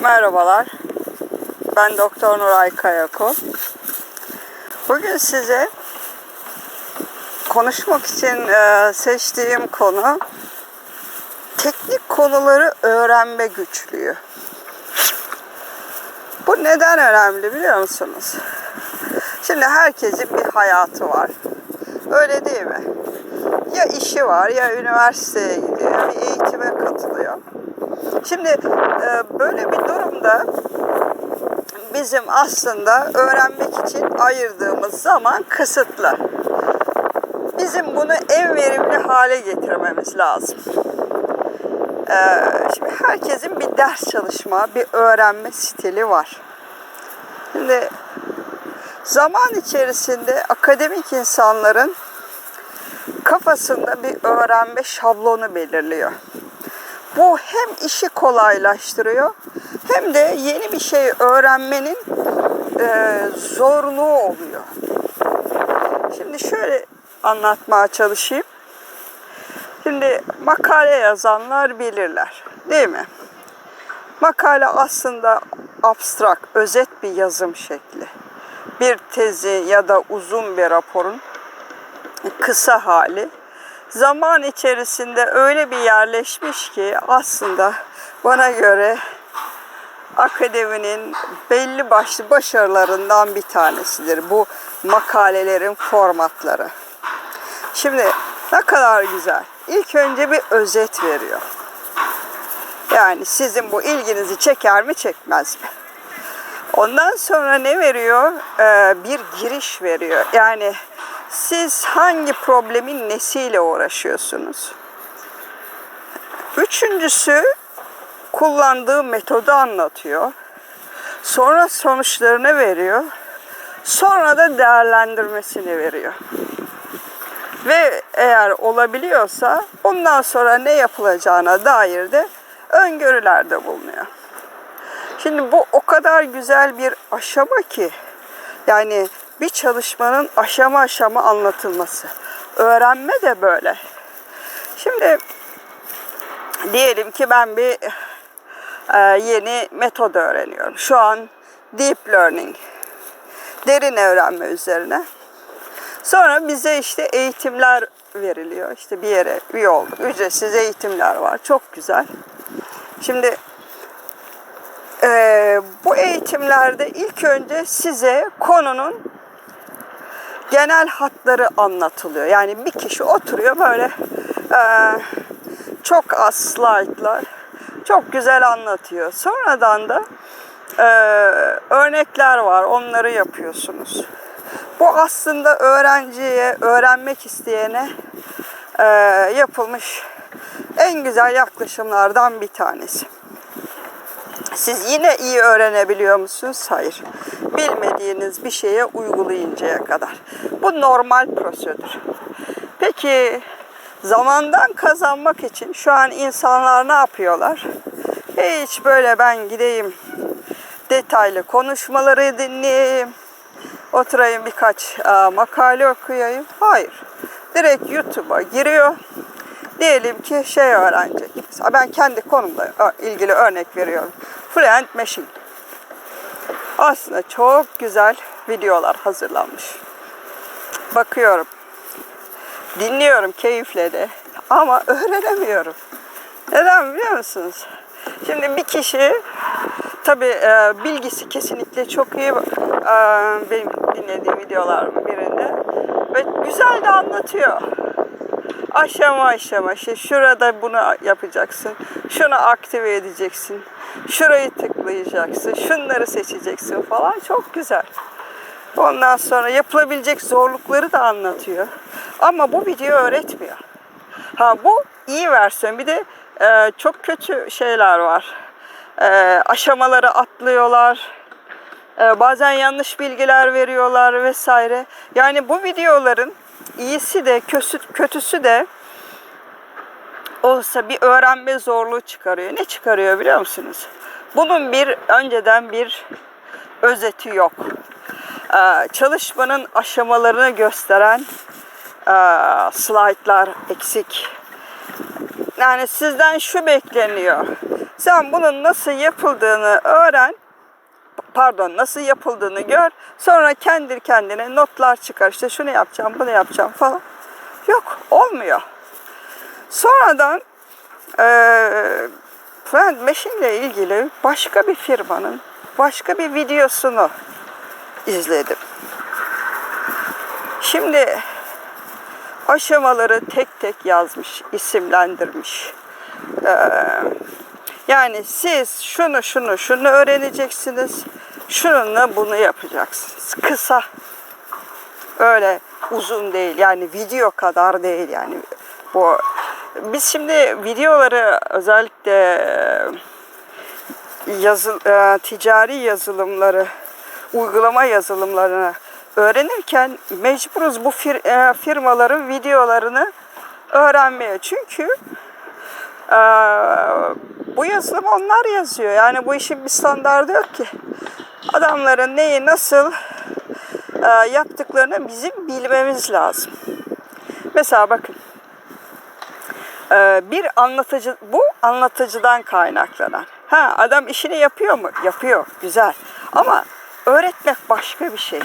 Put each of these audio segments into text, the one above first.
Merhabalar. Ben Doktor Nuray Kayako. Bugün size konuşmak için e, seçtiğim konu teknik konuları öğrenme güçlüğü. Bu neden önemli biliyor musunuz? Şimdi herkesin bir hayatı var. Öyle değil mi? Ya işi var ya üniversiteye gidiyor, bir eğitime katılıyor. Şimdi e, böyle bir durumda bizim aslında öğrenmek için ayırdığımız zaman kısıtlı. Bizim bunu en verimli hale getirmemiz lazım. E, şimdi herkesin bir ders çalışma, bir öğrenme stili var. Şimdi zaman içerisinde akademik insanların kafasında bir öğrenme şablonu belirliyor. Bu hem işi kolaylaştırıyor hem de yeni bir şey öğrenmenin e, zorluğu oluyor. Şimdi şöyle anlatmaya çalışayım. Şimdi makale yazanlar bilirler, değil mi? Makale aslında abstrak, özet bir yazım şekli. Bir tezi ya da uzun bir raporun kısa hali zaman içerisinde öyle bir yerleşmiş ki aslında bana göre akademinin belli başlı başarılarından bir tanesidir bu makalelerin formatları. Şimdi ne kadar güzel. İlk önce bir özet veriyor. Yani sizin bu ilginizi çeker mi çekmez mi? Ondan sonra ne veriyor? Ee, bir giriş veriyor. Yani siz hangi problemin nesiyle uğraşıyorsunuz? Üçüncüsü kullandığı metodu anlatıyor. Sonra sonuçlarını veriyor. Sonra da değerlendirmesini veriyor. Ve eğer olabiliyorsa ondan sonra ne yapılacağına dair de öngörülerde bulunuyor. Şimdi bu o kadar güzel bir aşama ki yani bir çalışmanın aşama aşama anlatılması. Öğrenme de böyle. Şimdi diyelim ki ben bir e, yeni metod öğreniyorum. Şu an deep learning, derin öğrenme üzerine. Sonra bize işte eğitimler veriliyor. İşte bir yere üye olduk. Ücretsiz eğitimler var. Çok güzel. Şimdi e, bu eğitimlerde ilk önce size konunun genel hatları anlatılıyor. Yani bir kişi oturuyor böyle e, çok az slaytlar çok güzel anlatıyor. Sonradan da e, örnekler var. Onları yapıyorsunuz. Bu aslında öğrenciye, öğrenmek isteyene e, yapılmış en güzel yaklaşımlardan bir tanesi. Siz yine iyi öğrenebiliyor musunuz? Hayır. Bilmediğiniz bir şeye uygulayıncaya kadar. Bu normal prosedür. Peki zamandan kazanmak için şu an insanlar ne yapıyorlar? Hiç böyle ben gideyim detaylı konuşmaları dinleyeyim. Oturayım birkaç a, makale okuyayım. Hayır. Direkt YouTube'a giriyor. Diyelim ki şey öğrenecek. Mesela ben kendi konumla ilgili örnek veriyorum. Fluent Machine. Aslında çok güzel videolar hazırlanmış. Bakıyorum. Dinliyorum keyifle de. Ama öğrenemiyorum. Neden biliyor musunuz? Şimdi bir kişi tabi e, bilgisi kesinlikle çok iyi. E, benim dinlediğim videolar birinde. Ve güzel de anlatıyor aşama aşama işte şurada bunu yapacaksın. Şunu aktive edeceksin. Şurayı tıklayacaksın. Şunları seçeceksin falan. Çok güzel. Ondan sonra yapılabilecek zorlukları da anlatıyor. Ama bu video öğretmiyor. Ha bu iyi versiyon. Bir de e, çok kötü şeyler var. E, aşamaları atlıyorlar. E, bazen yanlış bilgiler veriyorlar vesaire. Yani bu videoların iyisi de kötüsü de olsa bir öğrenme zorluğu çıkarıyor. Ne çıkarıyor biliyor musunuz? Bunun bir önceden bir özeti yok. Ee, çalışmanın aşamalarını gösteren e, slaytlar eksik. yani sizden şu bekleniyor. Sen bunun nasıl yapıldığını öğren. Pardon nasıl yapıldığını gör. Sonra kendi kendine notlar çıkar. İşte şunu yapacağım, bunu yapacağım falan. Yok olmuyor. Sonradan Friend Machine ile ilgili başka bir firmanın başka bir videosunu izledim. Şimdi aşamaları tek tek yazmış, isimlendirmiş. Ee, yani siz şunu şunu şunu öğreneceksiniz. Şununla bunu yapacaksınız. Kısa. Öyle uzun değil. Yani video kadar değil yani. Bu biz şimdi videoları özellikle yazı, e, ticari yazılımları, uygulama yazılımlarını öğrenirken mecburuz bu fir- e, firmaların videolarını öğrenmeye. Çünkü e, bu yazılım onlar yazıyor. Yani bu işin bir standardı yok ki. Adamların neyi nasıl e, yaptıklarını bizim bilmemiz lazım. Mesela bakın. E, bir anlatıcı, bu anlatıcıdan kaynaklanan. Ha adam işini yapıyor mu? Yapıyor. Güzel. Ama öğretmek başka bir şey.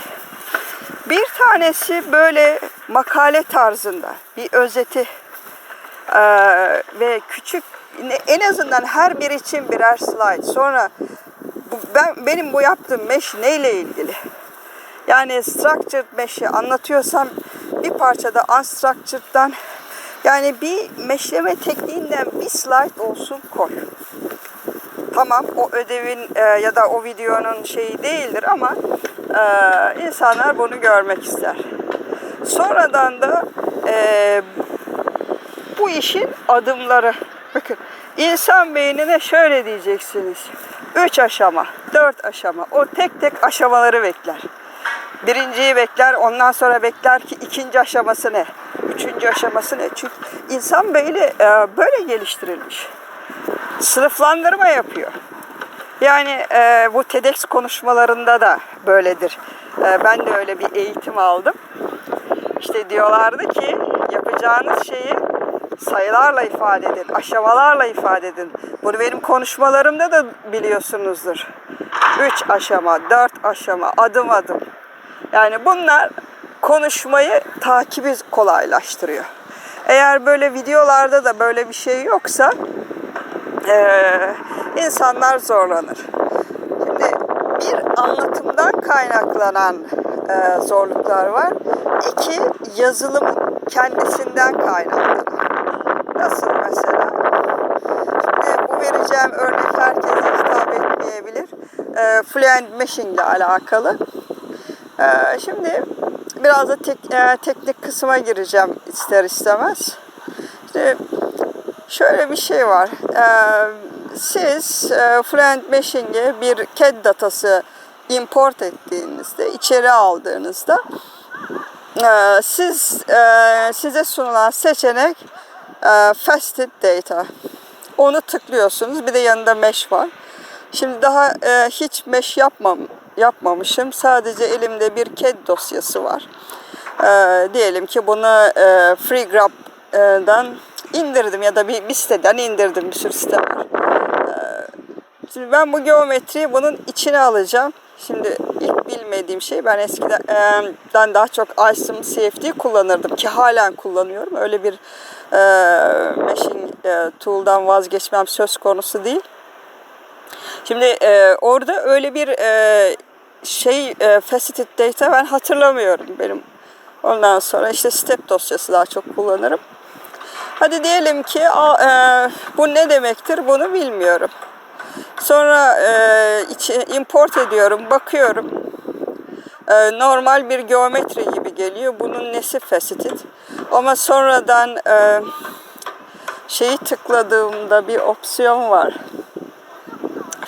Bir tanesi böyle makale tarzında bir özeti e, ve küçük en azından her bir için birer slide. Sonra bu, ben benim bu yaptığım mesh neyle ilgili? Yani structured mesh'i anlatıyorsam bir parçada unstructured'dan yani bir meşleme tekniğinden bir slide olsun koy. Tamam o ödevin e, ya da o videonun şeyi değildir ama e, insanlar bunu görmek ister. Sonradan da e, bu işin adımları. Bakın insan beynine şöyle diyeceksiniz. Üç aşama, dört aşama. O tek tek aşamaları bekler. Birinciyi bekler, ondan sonra bekler ki ikinci aşaması ne? Üçüncü aşaması ne? Çünkü insan beyni e, böyle geliştirilmiş. Sınıflandırma yapıyor. Yani e, bu TEDx konuşmalarında da böyledir. E, ben de öyle bir eğitim aldım. İşte diyorlardı ki yapacağınız şeyi sayılarla ifade edin, aşamalarla ifade edin. Bunu benim konuşmalarımda da biliyorsunuzdur. Üç aşama, dört aşama, adım adım. Yani bunlar konuşmayı takibi kolaylaştırıyor. Eğer böyle videolarda da böyle bir şey yoksa eee insanlar zorlanır. Şimdi bir anlatımdan kaynaklanan e, zorluklar var. İki yazılımın kendisinden kaynaklanan. Nasıl mesela? Şimdi bu vereceğim örnek herkese hitap etmeyebilir. E, Fluent Machine ile alakalı. E, şimdi biraz da tek, e, teknik kısma gireceğim ister istemez. İşte şöyle bir şey var. E, siz e, Fluent Machine'e bir CAD datası import ettiğinizde, içeri aldığınızda e, siz e, size sunulan seçenek e, Faceted Data. Onu tıklıyorsunuz. Bir de yanında mesh var. Şimdi daha e, hiç mesh yapmam, yapmamışım. Sadece elimde bir CAD dosyası var. E, diyelim ki bunu e, FreeGrab'dan indirdim ya da bir, bir siteden indirdim. Bir sürü site var. Şimdi ben bu geometriyi bunun içine alacağım. Şimdi ilk bilmediğim şey ben eskiden daha çok ISIM CFD kullanırdım ki halen kullanıyorum. Öyle bir e, meshing e, tool'dan vazgeçmem söz konusu değil. Şimdi e, orada öyle bir e, şey e, faceted data ben hatırlamıyorum benim. Ondan sonra işte step dosyası daha çok kullanırım. Hadi diyelim ki a, e, bu ne demektir bunu bilmiyorum. Sonra e, içi, import ediyorum, bakıyorum. E, normal bir geometri gibi geliyor. Bunun nesi faceted? Ama sonradan e, şeyi tıkladığımda bir opsiyon var.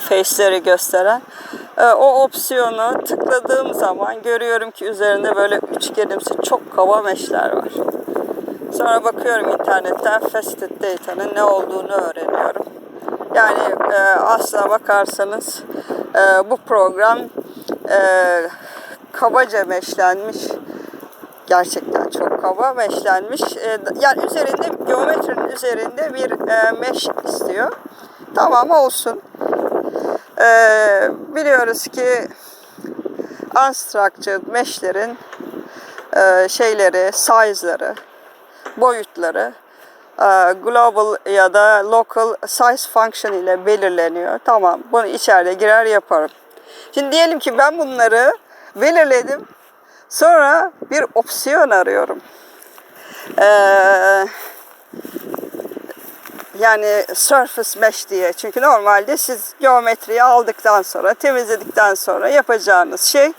Face'leri gösteren. E, o opsiyonu tıkladığım zaman görüyorum ki üzerinde böyle üçgenimsi çok kaba meşler var. Sonra bakıyorum internetten faceted data'nın ne olduğunu öğreniyorum. Yani e, aslına bakarsanız e, bu program e, kabaca meşlenmiş Gerçekten çok kaba meşlenmiş. E, yani üzerinde geometrinin üzerinde bir e, meş istiyor. Tamam olsun. E, biliyoruz ki unstructured meshlerin e, şeyleri, size'ları, boyutları e, global ya da local size function ile belirleniyor. Tamam bunu içeride girer yaparım. Şimdi diyelim ki ben bunları belirledim. Sonra bir opsiyon arıyorum. Ee, yani surface mesh diye. Çünkü normalde siz geometriyi aldıktan sonra, temizledikten sonra yapacağınız şey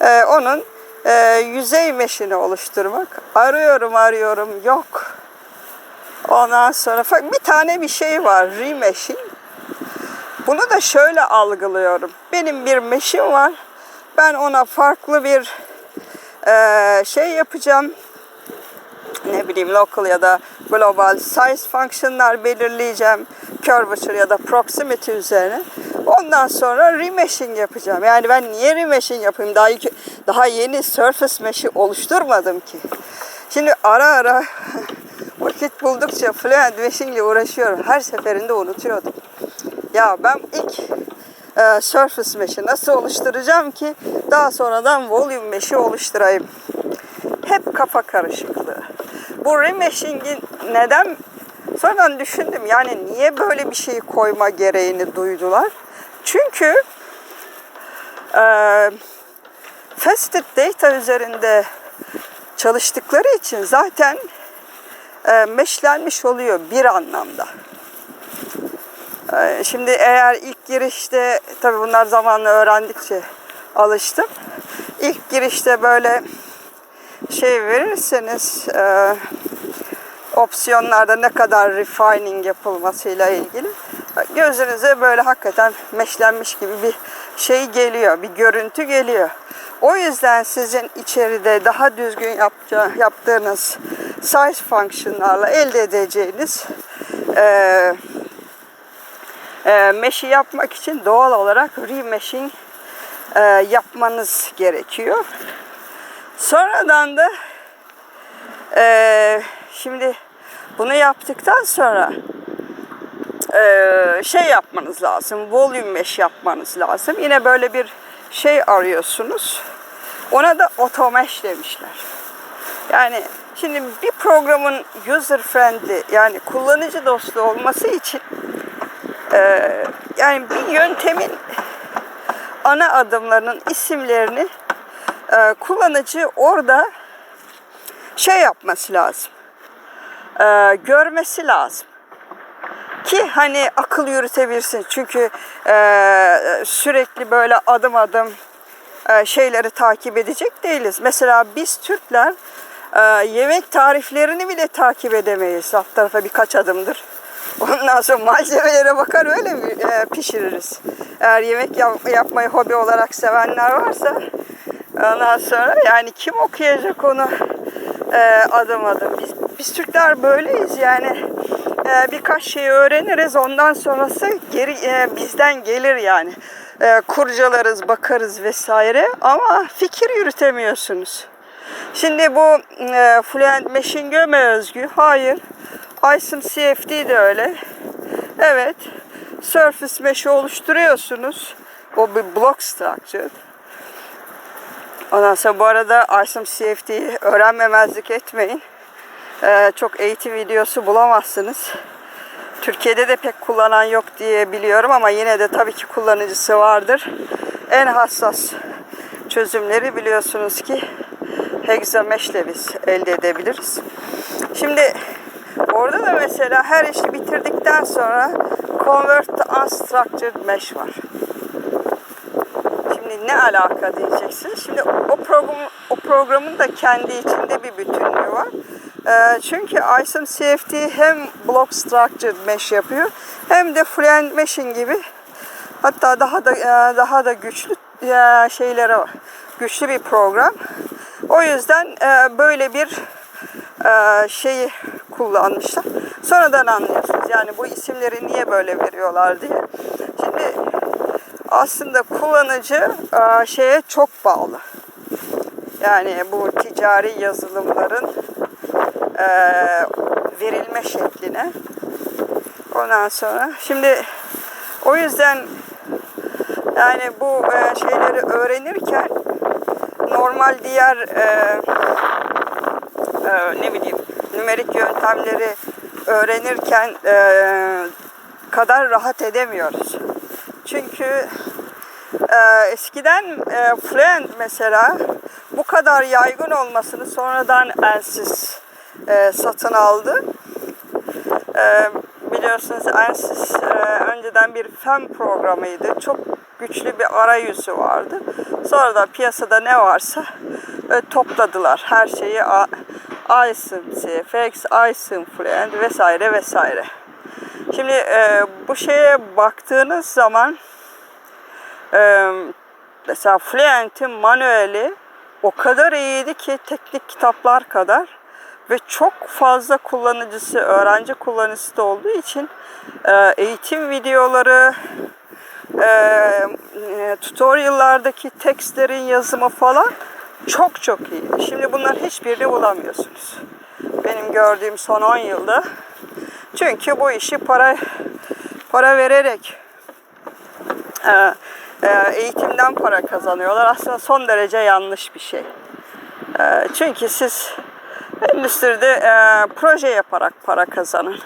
e, onun e, yüzey meshini oluşturmak. Arıyorum arıyorum yok. Ondan sonra bir tane bir şey var remeshing. Bunu da şöyle algılıyorum. Benim bir mesh'im var. Ben ona farklı bir e, şey yapacağım ne bileyim local ya da global size function'lar belirleyeceğim. Curvature ya da proximity üzerine. Ondan sonra remeshing yapacağım. Yani ben niye remeshing yapayım? Daha, ilk, daha yeni surface mesh'i oluşturmadım ki. Şimdi ara ara vakit buldukça fluent meshing ile uğraşıyorum. Her seferinde unutuyordum. Ya ben ilk e, surface mesh'i nasıl oluşturacağım ki daha sonradan volume mesh'i oluşturayım. Hep kafa karışıklığı. Bu remeshing'in neden sonradan düşündüm yani niye böyle bir şeyi koyma gereğini duydular? Çünkü e, faceted data üzerinde çalıştıkları için zaten e, meşlenmiş oluyor bir anlamda. E, şimdi eğer ilk girişte tabii bunlar zamanla öğrendikçe alıştım. İlk girişte böyle şey verirseniz e, opsiyonlarda ne kadar refining yapılmasıyla ilgili gözünüze böyle hakikaten meşlenmiş gibi bir şey geliyor, bir görüntü geliyor. O yüzden sizin içeride daha düzgün yapca, yaptığınız size functionlarla elde edeceğiniz e, e, mesh'i yapmak için doğal olarak remeshing e, yapmanız gerekiyor. Sonradan da e, şimdi bunu yaptıktan sonra e, şey yapmanız lazım. Volume mesh yapmanız lazım. Yine böyle bir şey arıyorsunuz. Ona da automesh demişler. Yani şimdi bir programın user friendly yani kullanıcı dostu olması için e, yani bir yöntemin ana adımlarının isimlerini e, kullanıcı orada şey yapması lazım. E, görmesi lazım. Ki hani akıl yürütebilsin. Çünkü e, sürekli böyle adım adım e, şeyleri takip edecek değiliz. Mesela biz Türkler e, yemek tariflerini bile takip edemeyiz. Alt tarafa birkaç adımdır. Ondan sonra malzemelere bakar öyle e, pişiririz. Eğer yemek yap- yapmayı hobi olarak sevenler varsa ondan sonra yani kim okuyacak onu e, adım adım. Biz, biz Türkler böyleyiz yani e, birkaç şey öğreniriz ondan sonrası geri e, bizden gelir yani. E, kurcalarız, bakarız vesaire ama fikir yürütemiyorsunuz. Şimdi bu e, Fluent Machine Göme özgü. Hayır. Isim CFD de öyle. Evet. Surface Mesh'i oluşturuyorsunuz. O bir block structure. Ondan sonra bu arada Isim CFD'yi öğrenmemezlik etmeyin. Ee, çok eğitim videosu bulamazsınız. Türkiye'de de pek kullanan yok diye biliyorum ama yine de tabii ki kullanıcısı vardır. En hassas çözümleri biliyorsunuz ki hexamesh ile biz elde edebiliriz. Şimdi orada da mesela her işi bitirdikten sonra convert to unstructured mesh var. Şimdi ne alaka diyeceksiniz. Şimdi o program o programın da kendi içinde bir bütünlüğü var. Ee, çünkü ISM CFD hem block structured mesh yapıyor hem de fluent meshing gibi hatta daha da e, daha da güçlü e, şeylere. Güçlü bir program. O yüzden e, böyle bir e, şeyi kullanmışlar. Sonradan anlıyorsunuz. Yani bu isimleri niye böyle veriyorlar diye. Şimdi aslında kullanıcı e, şeye çok bağlı. Yani bu ticari yazılımların e, verilme şekline. Ondan sonra şimdi o yüzden yani bu e, şeyleri öğrenirken normal diğer ne bileyim nümerik yöntemleri öğrenirken kadar rahat edemiyoruz. Çünkü e, eskiden e, Fluent mesela bu kadar yaygın olmasını sonradan Ansys e, satın aldı. E, biliyorsunuz Ansys e, önceden bir fen programıydı. Çok güçlü bir arayüzü vardı. Sonra da piyasada ne varsa e, topladılar. Her şeyi A- iSim, CFX, iSim Fluent vesaire vesaire. Şimdi e, bu şeye baktığınız zaman mesela Fluent'in manueli o kadar iyiydi ki teknik kitaplar kadar ve çok fazla kullanıcısı, öğrenci kullanıcısı da olduğu için e, eğitim videoları, e, e, tutorial'lardaki tekstlerin yazımı falan çok çok iyi. Şimdi bunların hiçbirini bulamıyorsunuz. Benim gördüğüm son 10 yılda. Çünkü bu işi para para vererek eğitimden para kazanıyorlar. Aslında son derece yanlış bir şey. E, çünkü siz endüstride e, proje yaparak para kazanın.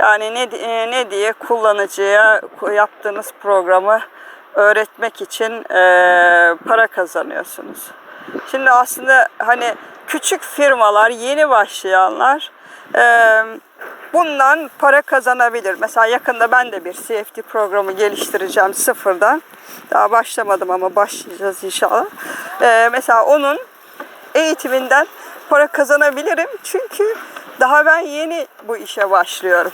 Yani ne, e, ne diye kullanıcıya yaptığınız programı öğretmek için e, para kazanıyorsunuz. Şimdi aslında hani küçük firmalar, yeni başlayanlar bundan para kazanabilir. Mesela yakında ben de bir CFD programı geliştireceğim sıfırdan. Daha başlamadım ama başlayacağız inşallah. E, mesela onun eğitiminden para kazanabilirim. Çünkü daha ben yeni bu işe başlıyorum.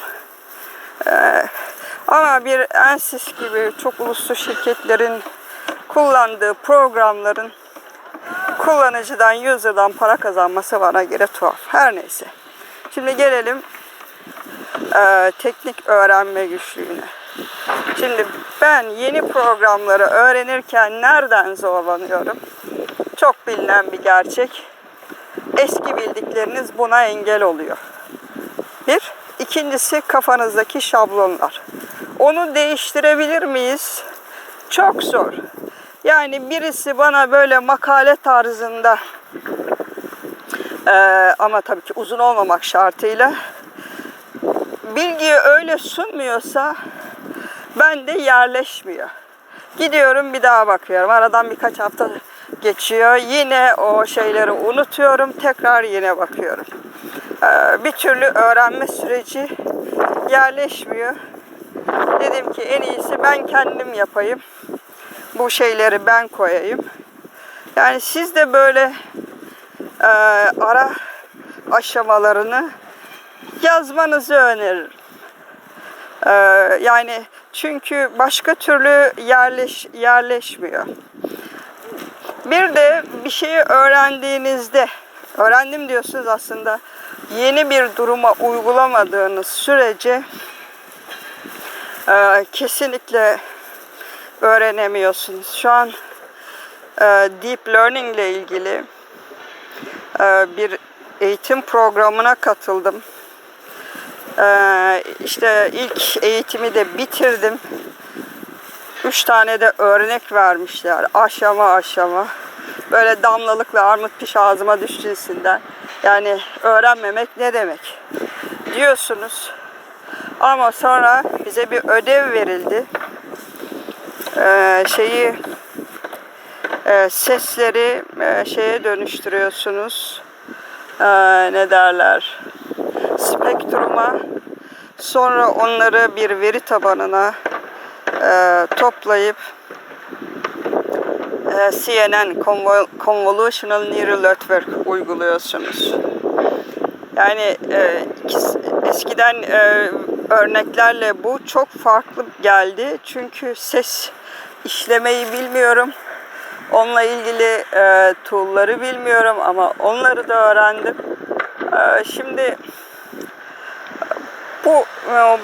Ee, ama bir Ansys gibi çok uluslu şirketlerin kullandığı programların kullanıcıdan, user'dan para kazanması bana göre tuhaf. Her neyse. Şimdi gelelim e, teknik öğrenme güçlüğüne. Şimdi ben yeni programları öğrenirken nereden zorlanıyorum? Çok bilinen bir gerçek. Eski bildikleriniz buna engel oluyor. Bir. İkincisi kafanızdaki şablonlar. Onu değiştirebilir miyiz? Çok zor. Yani birisi bana böyle makale tarzında eee, ama tabii ki uzun olmamak şartıyla bilgiyi öyle sunmuyorsa ben de yerleşmiyor. Gidiyorum bir daha bakıyorum. Aradan birkaç hafta geçiyor. Yine o şeyleri unutuyorum. Tekrar yine bakıyorum. Ee, bir türlü öğrenme süreci yerleşmiyor. Dedim ki en iyisi ben kendim yapayım. Bu şeyleri ben koyayım. Yani siz de böyle e, ara aşamalarını yazmanızı öneririm. Ee, yani çünkü başka türlü yerleş, yerleşmiyor. Bir de bir şeyi öğrendiğinizde, öğrendim diyorsunuz aslında yeni bir duruma uygulamadığınız sürece e, kesinlikle öğrenemiyorsunuz. Şu an e, deep learning ile ilgili e, bir eğitim programına katıldım. Ee, işte ilk eğitimi de bitirdim. Üç tane de örnek vermişler aşama aşama. Böyle damlalıkla armut piş ağzıma düştüğünden. Yani öğrenmemek ne demek diyorsunuz. Ama sonra bize bir ödev verildi. Ee, şeyi e, sesleri e, şeye dönüştürüyorsunuz. Ee, ne derler? Spektruma sonra onları bir veri tabanına e, toplayıp e, CNN Convol Convolutional Neural Network uyguluyorsunuz. Yani e, eskiden e, örneklerle bu çok farklı geldi. Çünkü ses işlemeyi bilmiyorum. Onunla ilgili e, tool'ları bilmiyorum ama onları da öğrendim. E, şimdi bu e,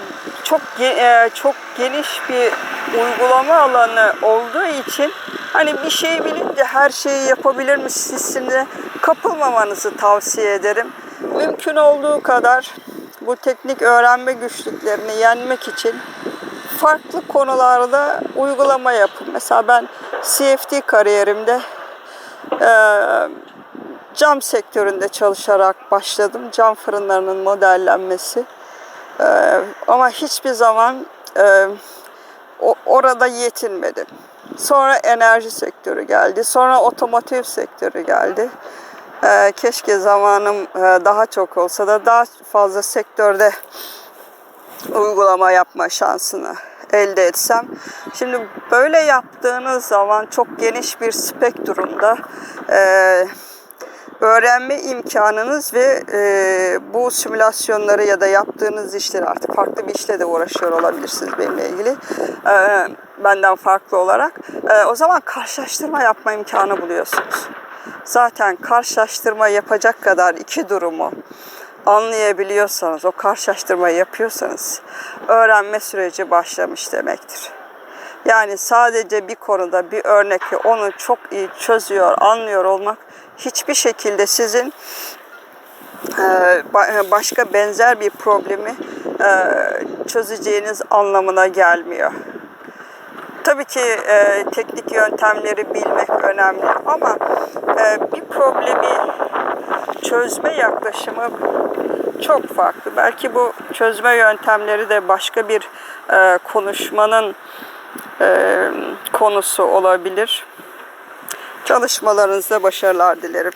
çok e, çok geniş bir uygulama alanı olduğu için Hani bir şeyi bilince her şeyi yapabilirmiş hissine kapılmamanızı tavsiye ederim. Mümkün olduğu kadar bu teknik öğrenme güçlüklerini yenmek için farklı konularda uygulama yapın. Mesela ben CFD kariyerimde eee, cam sektöründe çalışarak başladım. Cam fırınlarının modellenmesi. Eee, ama hiçbir zaman o- orada yetinmedim. Sonra enerji sektörü geldi. Sonra otomotiv sektörü geldi. Eee, keşke zamanım eee, daha çok olsa da daha fazla sektörde uygulama yapma şansını elde etsem. Şimdi böyle yaptığınız zaman çok geniş bir spektrumda eee, öğrenme imkanınız ve eee, bu simülasyonları ya da yaptığınız işleri artık farklı bir işle de uğraşıyor olabilirsiniz benimle ilgili. Eee, benden farklı olarak. Eee, o zaman karşılaştırma yapma imkanı buluyorsunuz. Zaten karşılaştırma yapacak kadar iki durumu anlayabiliyorsanız, o karşılaştırmayı yapıyorsanız öğrenme süreci başlamış demektir. Yani sadece bir konuda bir örnekle onu çok iyi çözüyor, anlıyor olmak hiçbir şekilde sizin e, ba- başka benzer bir problemi e, çözeceğiniz anlamına gelmiyor. Tabii ki e, teknik yöntemleri bilmek önemli ama e, bir problemi çözme yaklaşımı çok farklı. Belki bu çözme yöntemleri de başka bir e, konuşmanın e, konusu olabilir. Çalışmalarınızda başarılar dilerim.